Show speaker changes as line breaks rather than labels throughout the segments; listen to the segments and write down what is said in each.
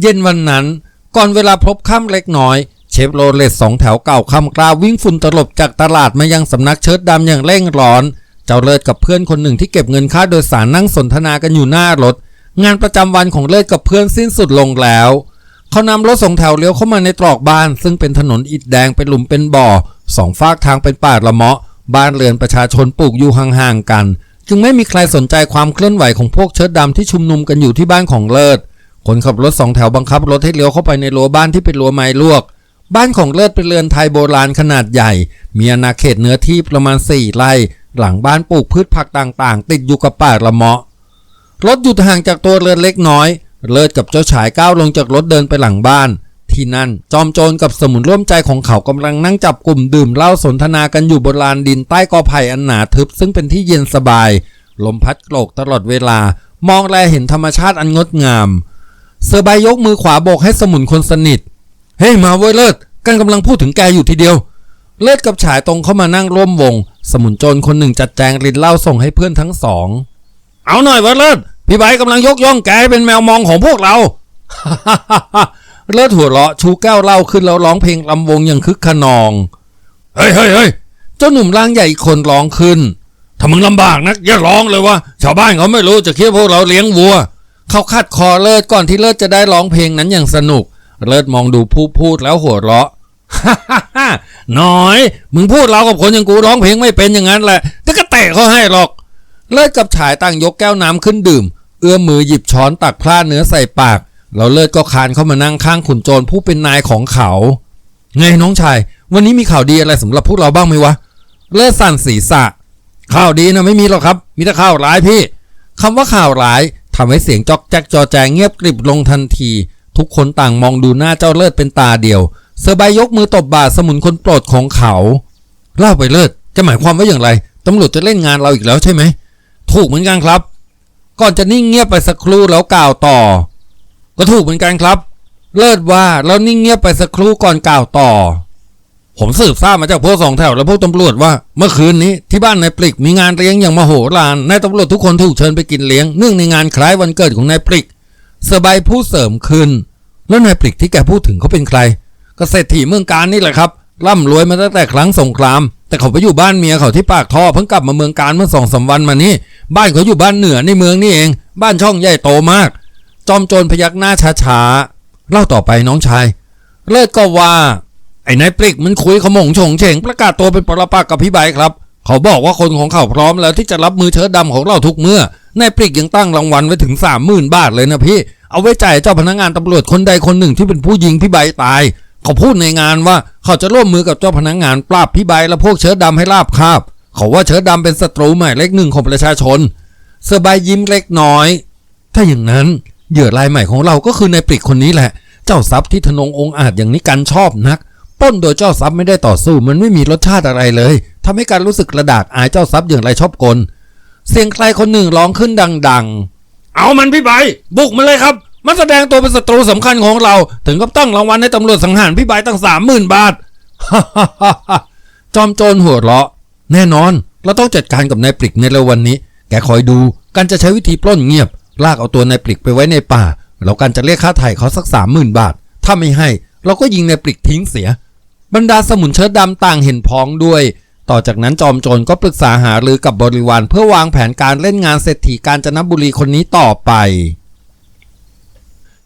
เย็นวันนั้น ก่อนเวลาพบค่ำเล็กน้อย เชฟโรเลตสองแถวเก่าคำกล้าวิ่งฝุ่นตลบจากตลาดมายังสำนักเชิดดำอย่างเร่งร้อน เจ้าเลิศกับเพื่อนคนหนึ่งที่เก็บเงินค่าโดยสารนั่งสนทนากันอยู่หน้ารถ งานประจำวันของเลิศกับเพื่อนสิ้นสุดลงแล้วเขานำรถสองแถวเลี้ยวเข้ามาในตรอกบ้าน ซึ่งเป็นถนนอิฐแดงเป็นหลุมเป็นบ่อสองฝากทางเป็นป่าละเมาะ บ้านเรือนประชาชนปลูกอยู่ห่างๆกัน จึงไม่มีใครสนใจความเคลื่อนไหวของพวกเชิดดำที่ชุมนุมกันอยู่ที่บ้านของเลิศ คนขับรถสองแถวบังคับรถให้เลี้ยวเข้าไปในรั้วบ้านที่เป็นรั้วไม้ลวก บ้านของเลิศเป็นเรือนไทยโบราณขนาดใหญ่ มีอาณาเขตเนื้อที่ประมาณสี่ไร่ หลังบ้านปลูกพืชผักต่างๆ ติดอยู่กับป่าละเมาะ รถหยุดห่างจากตัวเรือนเล็กน้อย เลิศกับเจ้าชายก้าวลงจากรถเดินไปหลังบ้าน ที่นั่นจอมโจรกับสมุนร่วมใจของเขากำลังนั่งจับกลุ่มดื่มเหล้าสนทนากันอยู่บนลานดินใต้กอไผ่อันหนาทึบซึ่งเป็นที่เย็นสบาย ลมพัดโกรกตลอดเวลามองแลเห็นธรรมชาติอันงดงาม เสือใบยกมือขวาโบกให้สมุนคนสนิท เฮ้ยมาเว้ยเลิศกันกำลังพูดถึงแกอยู่ทีเดียว เลิศกับฉายตรงเข้ามานั่งร่วมวง สมุนโจรคนหนึ่งจัดแจงรินเหล้าส่งให้เพื่อนทั้งสอง เอาหน่อยเว้ยเลิศพี่ใบกำลังยกย่องแกเป็นแมวมองของพวกเรา เลิศหัวเราะชูแก้วเหล้าขึ้นแล้วร้องเพลงลำวงอย่างคึกขนอง เฮ้ยเฮ้ยเฮ้ยเจ้าหนุ่มร่างใหญ่อีกคนร้องขึ้นถ้ามึงลำบากนักอย่าร้องเลยว่าชาวบ้านเขาไม่รู้จะคิดว่าพวกเราเลี้ยงวัว เขาคัดคอเลิศก่อนที่เลิศจะได้ร้องเพลงนั้นอย่างสนุก เลิศมองดูผู้พูดแล้วหัวเราะหน่อย มึงพูดเรากับคนอย่างกูร้องเพลงไม่เป็นอย่างนั้นแหละแต่ก็เตะเขาให้หรอก เลิศกับฉายต่างยกแก้วน้ำขึ้นดื่ม เอื้อมมือหยิบช้อนตักพลาเนื้อใส่ปาก แล้วเลิศก็คานเข้ามานั่งข้างขุนโจรผู้เป็นนายของเขา ไงน้องชาย วันนี้มีข่าวดีอะไรสำหรับพวกเราบ้างไหมวะ เลิศสั่นศีรษะ ข่าวดีนะไม่มีหรอกครับ มีแต่ข่าวร้ายพี่คำว่าข่าวร้าย ทำให้เสียงจอกแจ๊กจอแจงเงียบกริบลงทันที ทุกคนต่างมองดูหน้าเจ้าเลิศเป็นตาเดียว เซอร์ใบยกมือตบบ่าสมุนคนโปรดของเขา เล่าไปเลิศจะหมายความว่าอย่างไรตำรวจจะเล่นงานเราอีกแล้วใช่ไหม ถูกเหมือนกันครับ ก่อนจะนิ่งเงียบไปสักครู่แล้วกล่าวต่อ ก็ถูกเหมือนกันครับ เลิศว่าแล้วนิ่งเงียบไปสักครู่ก่อนกล่าวต่อ ผมสืบทราบมาจากพวกสองแถวและพวกตำรวจว่า เมื่อคืนนี้ที่บ้านนายปริกมีงานเลี้ยงอย่างมโหฬารนายตำรวจทุกคนถูกเชิญไปกินเลี้ยงเนื่องในงานคล้ายวันเกิดของนายปริกสบายผู้เสริมขึ้นแล้วนายปริกที่แกพูดถึงเขาเป็นใครก็เศรษฐีเมืองการนี่แหละครับร่ำรวยมาตั้งแต่ครั้งสงคราม แต่เขาไปอยู่บ้านเมียเขาที่ปากท่อเพิ่งกลับมาเมืองการเมื่อสองสามวันมานี้บ้านเขาอยู่บ้านเหนือในเมืองนี่เอง บ้านช่องใหญ่โตมาก จอมโจรพยักหน้าช้าๆเล่าต่อไปน้องชาย เลิศก็ว่า ไอ้นายปริกมันคุยขโมงโฉงเฉงประกาศตัวเป็นปรปักษ์กับพี่ใบครับ เขาบอกว่าคนของเขาพร้อมแล้วที่จะรับมือเชิดดำของเราทุกเมื่อนายปริกยังตั้งรางวัลไว้ถึงสามหมื่นบาทเลยนะพี่ เอาไว้จ่ายเจ้าพนักงานตำรวจคนใดคนหนึ่งที่เป็นผู้ยิงพี่ใบตาย เขาพูดในงานว่าเขาจะร่วมมือกับเจ้าพนักงานปราบพี่ใบและพวกเชิดดำให้ราบคาบ เขาว่าเชิดดำเป็นศัตรูใหมายเลขหนึ่งของประชาชนเซอร์ใบยิ้มเล็กน้อย ถ้าอย่างนั้นเหยื่อรายใหม่ของเราก็คือนายปริกคนนี้แหละ เจ้าทรัพย์ที่ทนงองอาจอย่างนี้กันชอบนัก ปล้นโดยเจ้าทรัพย์ไม่ได้ต่อสู้มันไม่มีรสชาติอะไรเลยทำให้การรู้สึกระดากอายเจ้าทรัพย์อย่างไรชอบกล เสียงใครคนหนึ่งร้องขึ้นดัง ๆ เอามันพี่ใบบุกมันเลยครับ มันแสดงตัวเป็นศัตรูสำคัญของเรา ถึงกับตั้งรางวัลให้ตำรวจสังหารพี่ใบตั้งสามหมื่นบาทจอมโจรหัวเราะ แน่นอน เราต้องจัดการกับนายปริกในเร็ววันนี้ แกคอยดูกันจะใช้วิธีปล้นเงียบ ลากเอาตัวนายปริกไปไว้ในป่าแล้วกันจะเรียกค่าไถ่เขาสักสามหมื่นบาท ถ้าไม่ให้ เราก็ยิงนายปริกทิ้งเสีย บรรดาสมุนเชิดดำต่างเห็นพ้องด้วย ต่อจากนั้นจอมโจรก็ปรึกษาหารือกับบริวารเพื่อวางแผนการเล่นงานเศรษฐีกาญจนบุรีคนนี้ต่อไป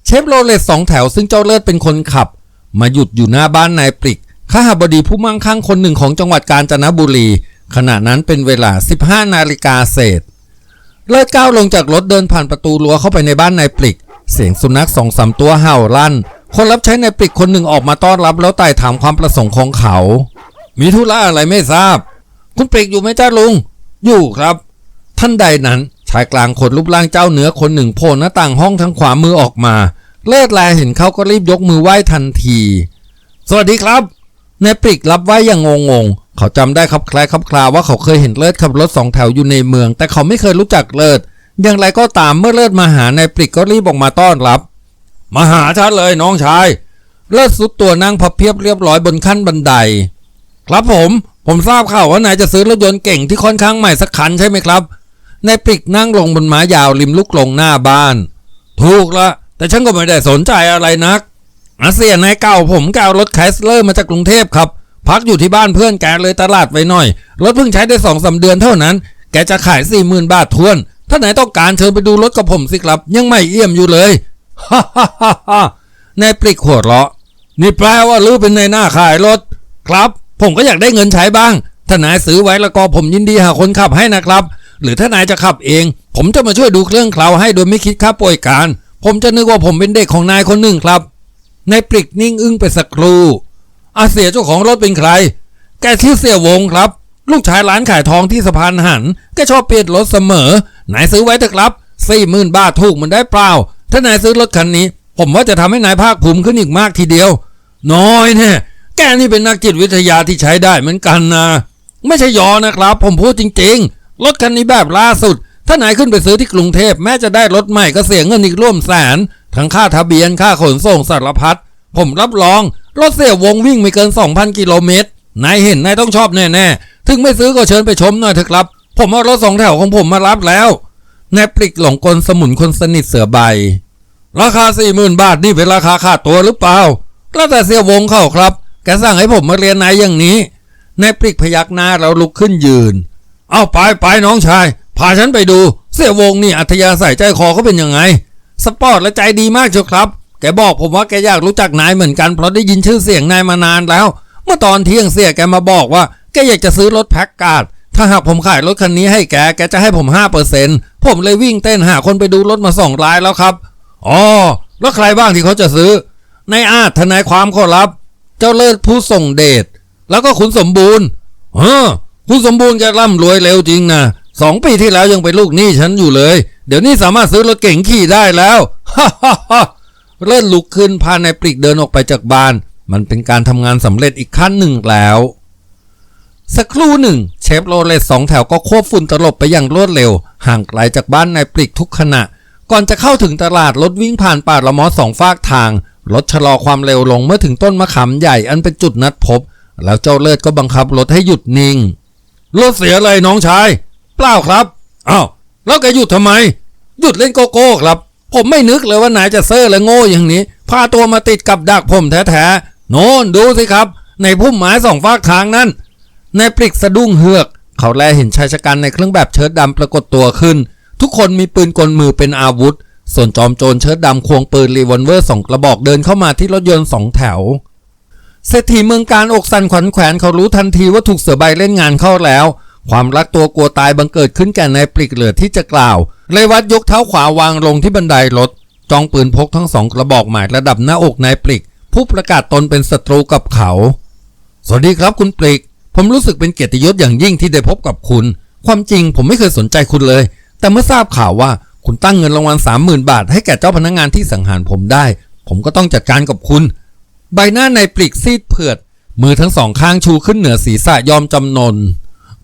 เชฟโรเลตสองแถวซึ่งเจ้าเลิศเป็นคนขับ มาหยุดอยู่หน้าบ้านนายปริกข้าหบดีผู้มั่งคั่งคนหนึ่งของจังหวัดกาญจนบุรี ขณะนั้นเป็นเวลา 15 นาฬิกาเศษ เลิศก้าวลงจากรถเดินผ่านประตูรั้วเข้าไปในบ้านนายปริก เสียงสุนัขสองสามตัวเห่าลั่น คนรับใช้ในปริกคนหนึ่งออกมาต้อนรับแล้วไต่ถามความประสงค์ของเขา มีธุระอะไรไม่ทราบ คุณปริกอยู่ไหมจ้าลุง อยู่ครับ ท่านใดนั้นชายกลางคนรูปร่างเจ้าเหนือคนหนึ่งโผล่หน้าต่างห้องทางขวามือออกมา เลิศแลเห็นเขาก็รีบยกมือไหว้ทันที สวัสดีครับนายปริกรับไหว้อย่างงงๆ เขาจำได้ครับคล้ายครับคลาว่าเขาเคยเห็นเลิศขับรถสองแถวอยู่ในเมือง แต่เขาไม่เคยรู้จักเลิศ อย่างไรก็ตามเมื่อเลิศมาหานายปริกก็รีบออกมาต้อนรับ มาหาฉันเลยน้องชายเลิศสุดตัวนั่งพับเพียบเรียบร้อยบนขั้นบันได ครับผม ผมทราบข่าวว่านายจะซื้อรถยนต์เก่งที่ค่อนข้างใหม่สักคันใช่ไหมครับนายปริกนั่งลงบนม้ายาวริมลูกลงหน้าบ้าน ถูกละแต่ฉันก็ไม่ได้สนใจอะไรนักอาเซียนายเก่าผมแกเอารถไคสเลอร์มาจากกรุงเทพครับ พักอยู่ที่บ้านเพื่อนแกเลยตลาดไว้หน่อย รถเพิ่งใช้ได้สองสาเดือนเท่านั้น แกจะขายสี่หมื่นบาททวน ถ้าไหนต้องการเชิญไปดูรถกับผมสิครับ ยังไม่เอี่ยมอยู่เลย ฮ่าฮ่าฮ่าฮ่านายปลิกหัวเราะ นี่แปลว่าลือเป็นในหน้าขายรถ ครับ ผมก็อยากได้เงินใช้บ้าง ถ้านายซื้อไว้แล้วก็ผมยินดีหาคนขับให้นะครับ หรือถ้านายจะขับเอง ผมจะมาช่วยดูเครื่องเคลาให้โดยไม่คิดค่าป่วยการ ผมจะนึกว่าผมเป็นเด็กของนายคนหนึ่งครับ นายปลิกนิ่งอึ้งไปสักครู่อาเสียเจ้าของรถเป็นใคร แกชื่อเสียวงครับ ลูกชายร้านขายทองที่สะพานหัน แกชอบเปลี่ยนรถเสมอนายซื้อไว้เถอะครับสี่หมื่นบาทถูกมันได้เปล่า ถ้านายซื้อรถคันนี้ ผมว่าจะทำให้นายภาคภูมิขึ้นอีกมากทีเดียว น้อยเนี่ยแกนี่เป็นนักจิตวิทยาที่ใช้ได้เหมือนกันนะ ไม่ใช่ยอนะครับ ผมพูดจริง ๆ รถคันนี้แบบล่าสุด ถ้านายขึ้นไปซื้อที่กรุงเทพแม้จะได้รถใหม่ก็เสียเงินอีกร่วมแสน ทั้งค่าทะเบียนค่าขนส่งสารพัด ผมรับรอง รถเสียวงวิ่งไม่เกิน 2,000 กิโลเมตร นายเห็นนายต้องชอบแน่ๆ ถึงไม่ซื้อก็เชิญไปชมหน่อยเถอะครับ ผมเอารถสองแถวของผมมารับแล้ว นายปลิกหลงกลสมุนคนสนิทเสือใบ ราคาสี่หมื่นบาทนี่เป็นราคาค่าตัวหรือเปล่าแล้วแต่เสียวงเข้าครับ แกสั่งให้ผมมาเรียนนายอย่างนี้นายปลิกพยักหน้าแล้วลุกขึ้นยืน เอาไปไปน้องชาย พาฉันไปดู เสียวงนี่อัธยาศัยใจคอเขาเป็นยังไง สปอร์ตและใจดีมากเชียวครับ แกบอกผมว่าแกอยากรู้จักนายเหมือนกันเพราะได้ยินชื่อเสียงนายมานานแล้ว เมื่อตอนเที่ยงเสียแกมาบอกว่าแกอยากจะซื้อรถแพ็กการ์ดถ้าหากผมขายรถคันนี้ให้แก แกจะให้ผมห้าเปอร์เซ็นต์ ผมเลยวิ่งเต้นหาคนไปดูรถมาสองรายแล้วครับ อ๋อ แล้วใครบ้างที่เขาจะซื้อ ในายอาจทนายความขารับ เจ้าเลิศผู้ส่งเดช แล้วก็คุณสมบูรณ์เออคุณสมบูรณ์แกร่ำรวยเร็วจริงนะสองปีที่แล้วยังเป็นลูกหนี้ฉันอยู่เลย เดี๋ยวนี้สามารถซื้อรถเก่งขี่ได้แล้วฮ่าฮ่าฮ่าเลื่อนลุกขึ้นพานายปลิกเดินออกไปจากบ้าน มันเป็นการทำงานสำเร็จอีกขั้นหนึ่งแล้ว สักครู่หนึ่ง เชฟโรเลตสองแถวก็ควบฝุ่นตลบไปอย่างรวดเร็ว ห่างไกลจากบ้านนายปลิกทุกขณะ ก่อนจะเข้าถึงตลาดรถวิ่งผ่านป่าละมอสองฟากทางรถชะลอความเร็วลงเมื่อถึงต้นมะขามใหญ่อันเป็นจุดนัดพบ แล้วเจ้าเลิศก็บังคับรถให้หยุดนิ่งรถเสียอะไรน้องชาย เปล่าครับอ้าวแล้วแกหยุดทำไม หยุดเล่นโกโก้ครับ ผมไม่นึกเลยว่านายจะเซ่อและโง่อย่างนี้ พาตัวมาติดกับดักผมแท้ๆโน่นดูสิครับ ในพุ่มไม้สองฟากทางนั้น นายปลิกสะดุ้งเฮือก เขาแลเห็นชายชะกันในเครื่องแบบเชิ้ตดำปรากฏตัวขึ้น ทุกคนมีปืนกลมือเป็นอาวุธ ส่วนจอมโจรเชิ้ตดำควงปืนรีวอลเวอร์สองกระบอกเดินเข้ามาที่รถยนต์สองแถวเศรษฐีเมืองการอกสั่นขวัญแขวนเขารู้ทันทีว่าถูกเสือใบเล่นงานเข้าแล้ว ความรักตัวกลัวตายบังเกิดขึ้นแก่นายปลิกเหลือที่จะกล่าวเลยวัดยกเท้าขวาวางลงที่บันไดรถจ้องปืนพกทั้งสองกระบอกหมายระดับหน้าอกนายปลิก ผู้ประกาศตนเป็นศัตรูกับเขา สวัสดีครับคุณปลิก ผมรู้สึกเป็นเกียรติยศอย่างยิ่งที่ได้พบกับคุณ ความจริงผมไม่เคยสนใจคุณเลย แต่เมื่อทราบข่าวว่าคุณตั้งเงินรางวัลสามหมื่นบาท ให้แก่เจ้าพนักงานที่สังหารผมได้ ผมก็ต้องจัดการกับคุณ ใบหน้าในปลิกซีดเผือด มือทั้งสองข้างชูขึ้นเหนือศีรษะยอมจำนน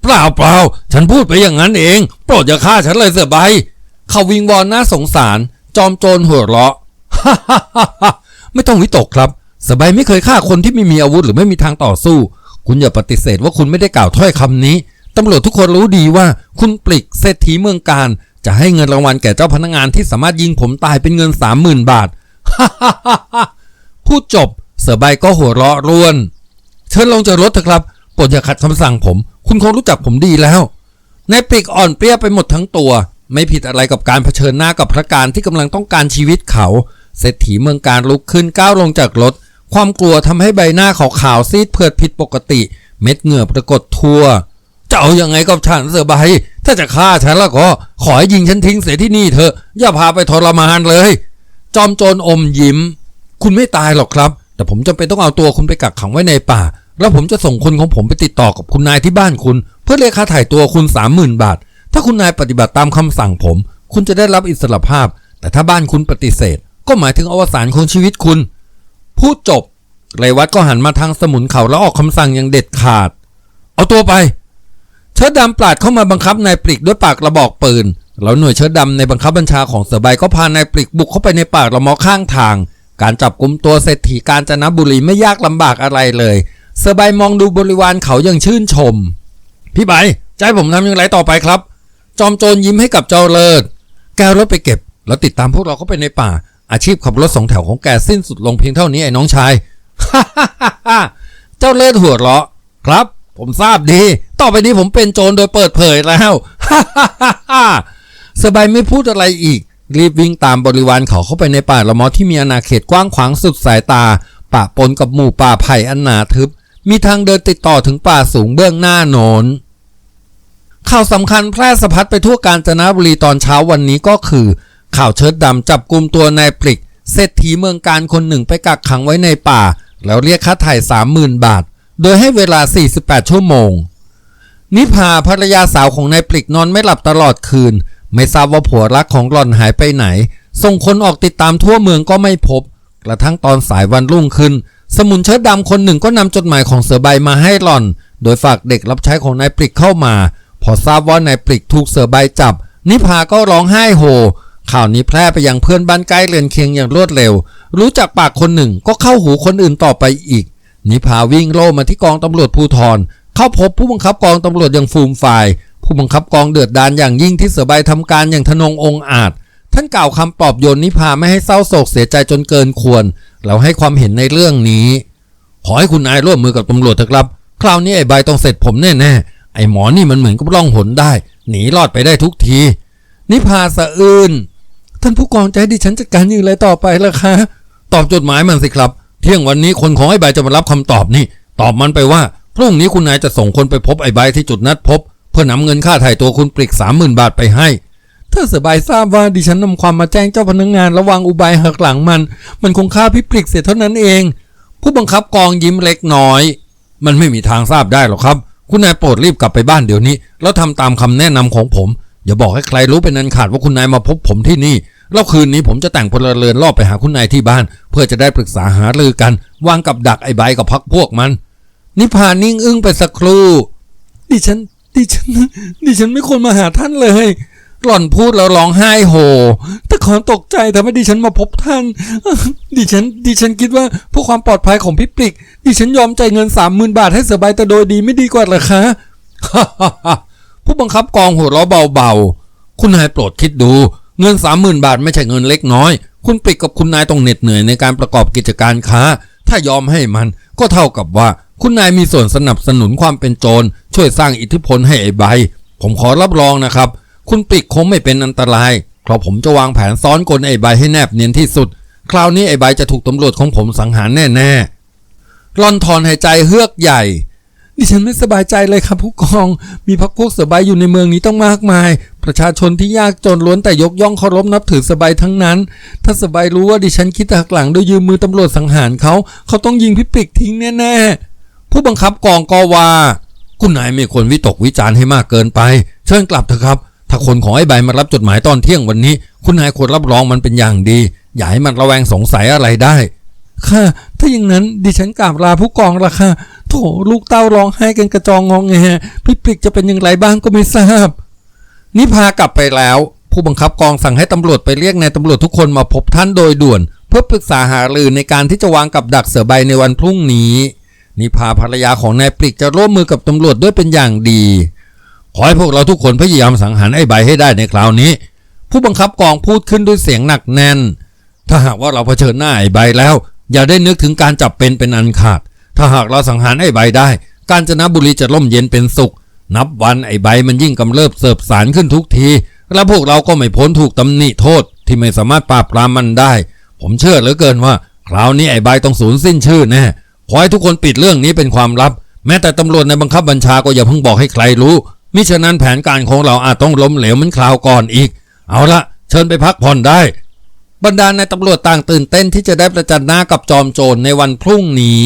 เปล่าเปล่าฉันพูดไปอย่างนั้นเอง โปรดอย่าฆ่าฉันเลยเสือใบ เขาวิงวอนหน้าสงสาร จอมโจรหัวเราะไม่ต้องวิตกครับสบายไม่เคยฆ่าคนที่ไม่มีอาวุธหรือไม่มีทางต่อสู้ คุณอย่าปฏิเสธว่าคุณไม่ได้กล่าวถ้อยคำนี้ตำรวจทุกคนรู้ดีว่า คุณปลิกเศรษฐีเมืองการ จะให้เงินรางวัลแก่เจ้าพนักงานที่สามารถยิงผมตายเป็นเงินสามหมื่นบาทพูดจบ เสือใบก็หัวเราะร่วน เชิญลงจากรถเถอะครับโปรดอย่าขัดคำสั่งผม คุณคงรู้จักผมดีแล้วนายปลิกอ่อนเปรี้ยไปหมดทั้งตัว ไม่ผิดอะไรกับการเผชิญหน้ากับพระการที่กำลังต้องการชีวิตเขา เศรษฐีเมืองการลุกขึ้นก้าวลงจากรถ ความกลัวทำให้ใบหน้าเขาขาวซีดเผือดผิดปกติ เม็ดเหงื่อปรากฏทั่วจะเอาอยัางไงกับฉันเสือใบ ถ้าจะฆ่าฉันแล้วก็ ขอให้ยิงฉันทิ้งเสียที่นี่เถอะ อย่าพาไปทรมานเลย จอมโจรอมยิ้ม คุณไม่ตายหรอกครับ แต่ผมจำเป็นต้องเอาตัวคุณไปกักขังไว้ในป่า แล้วผมจะส่งคนของผมไปติดต่อกับคุณนายที่บ้านคุณ เพื่อเรียกค่าถ่ายตัวคุณสามหมื่นบาท ถ้าคุณนายปฏิบัติตามคำสั่งผม คุณจะได้รับอิสรภาพ แต่ถ้าบ้านคุณปฏิเสธ ก็หมายถึงอวสานของชีวิตคุณ พูดจบไรวัดก็หันมาทางสมุนเขาแล้วออกคำสั่งอย่างเด็ดขาด เอาตัวไป เชิดดำปราดเข้ามาบังคับนายปลิกด้วยปากระบอกปืน แล้วหน่วยเชิดดำในบังคับบัญชาของเสือใบก็พานายปลิกบุกเข้าไปในป่าละมอข้างทาง การจับกลุมตัวเศรษฐีการจนบุรีไม่ยากลำบากอะไรเลย เสือใบมองดูบริวารเขาอย่างชื่นชม พี่ใบให้ผมทำอย่างไรต่อไปครับ จอมโจรยิ้มให้กับเจ้าเลิศ แกวรถไปเก็บ แล้วติดตามพวกเราเข้าไปในป่า อาชีพขับรถสองแถวของแกสิ้นสุดลงเพียงเท่านี้ไอ้น้องชายเจ้าเลิศหัวเราะครับ ผมทราบดี ต่อไปนี้ผมเป็นโจรโดยเปิดเผยแล้วสบายไม่พูดอะไรอีก รีบวิ่งตามบริวารเขาเข้าไปในป่าละมอที่มีอาณาเขตกว้างขวางสุดสายตาป่าปนกับหมู่ป่าไผ่อันหนาทึบ มีทางเดินติดต่อถึงป่าสูงเบื้องหน้าโนนข่าวสำคัญแพร่สะพัดไปทั่วกาญจนบุรีตอนเช้าวันนี้ก็คือ ข่าวเชิดดำจับกลุ่มตัวนายปลิก เศรษฐีเมืองการคนหนึ่งไปกักขังไว้ในป่า แล้วเรียกค่าไถ่สามหมื่นบาท โดยให้เวลา 48 ชั่วโมง นิพาภรรยาสาวของนายปลิกนอนไม่หลับตลอดคืน ไม่ทราบว่าผัวรักของหล่อนหายไปไหน ส่งคนออกติดตามทั่วเมืองก็ไม่พบ กระทั่งตอนสายวันรุ่งขึ้น สมุนเชิดดำคนหนึ่งก็นำจดหมายของเสือใบมาให้หล่อน โดยฝากเด็กรับใช้ของนายปลิกเข้ามา พอทราบว่านายปลิกถูกเสือใบจับ นิพาก็ร้องไห้โฮ ข่าวนี้แพร่ไปยังเพื่อนบ้านใกล้เรือนเคียงอย่างรวดเร็ว รู้จักปากคนหนึ่งก็เข้าหูคนอื่นต่อไปอีก นิพาวิ่งโล่มาที่กองตำรวจภูธรเข้าพบผู้บังคับกองตำรวจอย่างฟูมฝ่าย ผู้บังคับกองเดือดดานอย่างยิ่งที่เสือใบทำการอย่างทนงองอาจ ท่านกล่าวคำปลอบโยนนิพาไม่ให้เศร้าโศกเสียใจจนเกินควรแล้วให้ความเห็นในเรื่องนี้ ขอให้คุณนายร่วมมือกับตำรวจเถอะครับ คราวนี้ไอ้ใบต้องเสร็จผมแน่ๆไอ้หมอนี่มันเหมือนกับล่องหนได้ หนีรอดไปได้ทุกที นิพาสะอื้น ท่านผู้กองจะให้ดิฉันจัดการอย่างไรต่อไปล่ะคะ ตอบจดหมายมันสิครับ เที่ยงวันนี้คนของไอ้ใบจะมารับคำตอบนี่ ตอบมันไปว่าพรุ่งนี้คุณนายจะส่งคนไปพบไอ้ใบที่จุดนัดพบ เพื่อนำเงินค่าถ่ายตัวคุณปริกสามหมื่นบาทไปให้ถ้าสบายทราบว่าดิฉันนำความมาแจ้งเจ้าพนักงงานระวังอุบายหักหลังมัน มันคงฆ่าพี่ปริกเสียเท่านั้นเอง ผู้บังคับกองยิ้มเล็กน้อย มันไม่มีทางทราบได้หรอกครับ คุณนายโปรดรีบกลับไปบ้านเดี๋ยวนี้ แล้วทำตามคำแนะนำของผม อย่าบอกให้ใครรู้เป็นอันขาดว่าคุณนายมาพบผมที่นี่แล้วคืนนี้ผมจะแต่งพลเรือนรอบไปหาคุณนายที่บ้าน เพื่อจะได้ปรึกษาหารือกัน วางกับดักไอ้ใบกับพักพวกมัน นิพานิ่งอึ้งไปสักครู่ดิฉันดิฉันดิฉันไม่ควรมาหาท่านเลยหล่อนพูดแล้วร้องไห้โฮแต่ขอตกใจทำให้ดิฉันมาพบท่าน ดิฉัน ดิฉันคิดว่าเพื่อความปลอดภัยของพี่ปริก ดิฉันยอมใจเงินสามหมื่นบาทให้สือใบแต่โดยดีไม่ดีกว่าเหรอคะ ผู้บังคับกองหัวเราะเบาๆ คุณนายโปรดคิดดู เงินสามหมื่นบาทไม่ใช่เงินเล็กน้อย คุณปริกกับคุณนายต้องเหน็ดเหนื่อยในการประกอบกิจการค้า ถ้ายอมให้มันก็เท่ากับว่าคุณนายมีส่วนสนับสนุนความเป็นโจร ช่วยสร้างอิทธิพลให้ไอ้ใบ ผมขอรับรองนะครับ คุณปริกคงไม่เป็นอันตราย เพราะผมจะวางแผนซ้อนกลไอ้ใบให้แนบเนียนที่สุด คราวนี้ไอ้ใบจะถูกตำรวจของผมสังหารแน่ๆรอนถอนหายใจเฮือกใหญ่ ดิฉันไม่สบายใจเลยครับผู้กอง มีพักพวกเสือใบอยู่ในเมืองนี้ต้องมากมาย ประชาชนที่ยากจนล้วนแต่ยกย่องเคารพนับถือสือใบทั้งนั้น ถ้าสือใบรู้ว่าดิฉันคิดหักหลังโดยยืมมือตำรวจสังหารเขา เขาต้องยิงพิปิกทิ้งแน่ๆ ผู้บังคับกองก็ว่าคุณนายไม่ควรวิตกวิจารณ์ให้มากเกินไป เชิญกลับเถอะครับ ถ้าคนของไอ้ใบมารับจดหมายตอนเที่ยงวันนี้ คุณนายควรรับรองมันเป็นอย่างดี อย่าให้มันระแวงสงสัยอะไรได้ค่ะ ถ้าอย่างนั้นดิฉันกราบลาผู้กองละค่ะ โถลูกเต้าร้องไห้กันกระจองงองแงพี่ปริกจะเป็นอย่างไรบ้างก็ไม่ทราบ นิพากลับไปแล้ว ผู้บังคับกองสั่งให้ตำรวจไปเรียกนายตำรวจทุกคนมาพบท่านโดยด่วน เพื่อปรึกษาหารือในการที่จะวางกับดักเสือใบในวันพรุ่งนี้ นิพาภรรยาของนายปริกจะร่วมมือกับตำรวจด้วยเป็นอย่างดี ขอให้พวกเราทุกคนพยายามสังหารไอ้ใบให้ได้ในคราวนี้ ผู้บังคับกองพูดขึ้นด้วยเสียงหนักแน่น ถ้าหากว่าเราเผชิญหน้าไอ้ใบแล้ว อย่าได้นึกถึงการจับเป็นเป็นอันขาด ถ้าหากเราสังหารไอ้ใบได้ กาญจนบุรีจะร่มเย็นเป็นสุข นับวันไอ้ใบมันยิ่งกำเริบเสิบสารขึ้นทุกที และพวกเราก็ไม่พ้นถูกตำหนิโทษที่ไม่สามารถปราบปรามมันได้ ผมเชื่อเหลือเกินว่า คราวนี้ไอ้ใบต้องสูญสิ้นชื่อแน่ขอให้ทุกคนปิดเรื่องนี้เป็นความลับ แม้แต่ตำรวจในบังคับบัญชาก็อย่าเพิ่งบอกให้ใครรู้ มิฉะนั้นแผนการของเราอาจต้องล้มเหลวเหมือนคราวก่อนอีก เอาละเชิญไปพักผ่อนได้ บรรดาในตำรวจต่างตื่นเต้นที่จะได้ประจันหน้ากับจอมโจรในวันพรุ่งนี้